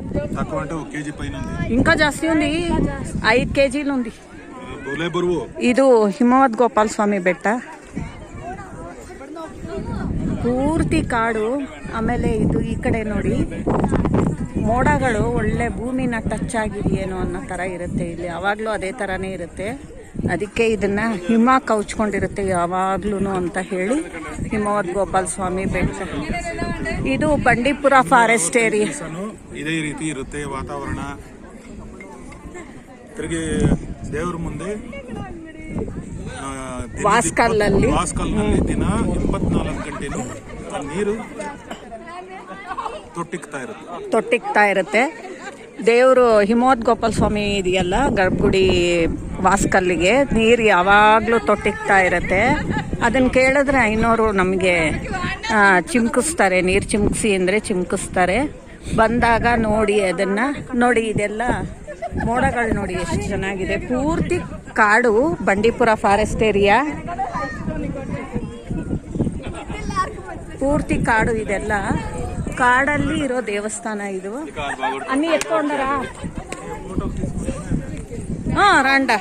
తక్కువ అంటే ఒక కేజీ పైన ఉంది ఇంకా ಜಾಸ್ತಿ ఉంది ఐదు కేజీలు ఉంది బోలే బరువు ಇದು ಹಿಮವದ್ ಗೋಪಾಲ ಸ್ವಾಮಿ ಬೆಟ್ಟ ಪೂರ್ತಿ ಕಾಡು ಆಮೇಲೆ ಇದು ಈ ಕಡೆ ನೋಡಿ ಮೋಡಗಳು ಒಳ್ಳೆ ಭೂಮಿನ ಟಚ್ ಆಗಿದೆಯೇನೋ ಅನ್ನೋ ಥರ ಇರುತ್ತೆ ಇಲ್ಲಿ ಯಾವಾಗಲೂ ಅದೇ ಥರನೇ ಇರುತ್ತೆ ಅದಕ್ಕೆ ಇದನ್ನ ಹಿಮ ಕೌಚ್ಕೊಂಡಿರುತ್ತೆ ಯಾವಾಗ್ಲೂ ಅಂತ ಹೇಳಿ ಹಿಮವದ್ ಗೋಪಾಲ ಸ್ವಾಮಿ ಬೆಟ್ಟ ಇದು ಬಂಡೀಪುರ ಫಾರೆಸ್ಟ್ ಏರಿಯಾ. ಇದೇ ರೀತಿ ಇರುತ್ತೆ ವಾತಾವರಣ. ತಿರುಗಿ ದೇವ್ರ ಮುಂದೆ ವಾಸ್ಕಲ್ನಲ್ಲಿ. ವಾಸ್ಕಲ್ಲಲ್ಲಿ? ವಾಸ್ಕಲ್ನಲ್ಲಿ ದಿನ ಇಪ್ಪತ್ನಾಲ್ಕು ಗಂಟೆನೂ ನೀರು ತೊಟ್ಟಿಕ್ತಾ ಇರುತ್ತೆ. ತೊಟ್ಟಿಕ್ತಾ ಇರುತ್ತೆ. ದೇವರು ಹಿಮೋದ್ ಗೋಪಾಲ ಸ್ವಾಮಿ ಇದೆಯಲ್ಲ ಗರ್ಭಗುಡಿ ವಾಸ್ಕಲ್ಲಿಗೆ ನೀರು ಯಾವಾಗಲೂ ತೊಟ್ಟಿಕ್ತಾ ಇರುತ್ತೆ. ಅದನ್ನು ಕೇಳಿದ್ರೆ ಐನೋರು ನಮಗೆ ಚಿಮ್ಕಿಸ್ತಾರೆ ನೀರು ಚಿಮ್ಕಿಸಿ ಅಂದರೆ ಚಿಮ್ಕಿಸ್ತಾರೆ. ಬಂದಾಗ ನೋಡಿ ಅದನ್ನು ನೋಡಿ ಇದೆಲ್ಲ ಮೋಡಗಳು ನೋಡಿ ಎಷ್ಟು ಚೆನ್ನಾಗಿದೆ. ಪೂರ್ತಿ ಕಾಡು ಬಂಡೀಪುರ ಫಾರೆಸ್ಟ್ ಏರಿಯಾ. ಪೂರ್ತಿ ಕಾಡು ಇದೆಲ್ಲ. ಕಾಡಲ್ಲಿ ಇರೋ ದೇವಸ್ಥಾನ ಇದು. ಅನ್ನಿ ಎತ್ಕೊಂಡರಾ ಹಾ ರಾಂಡ.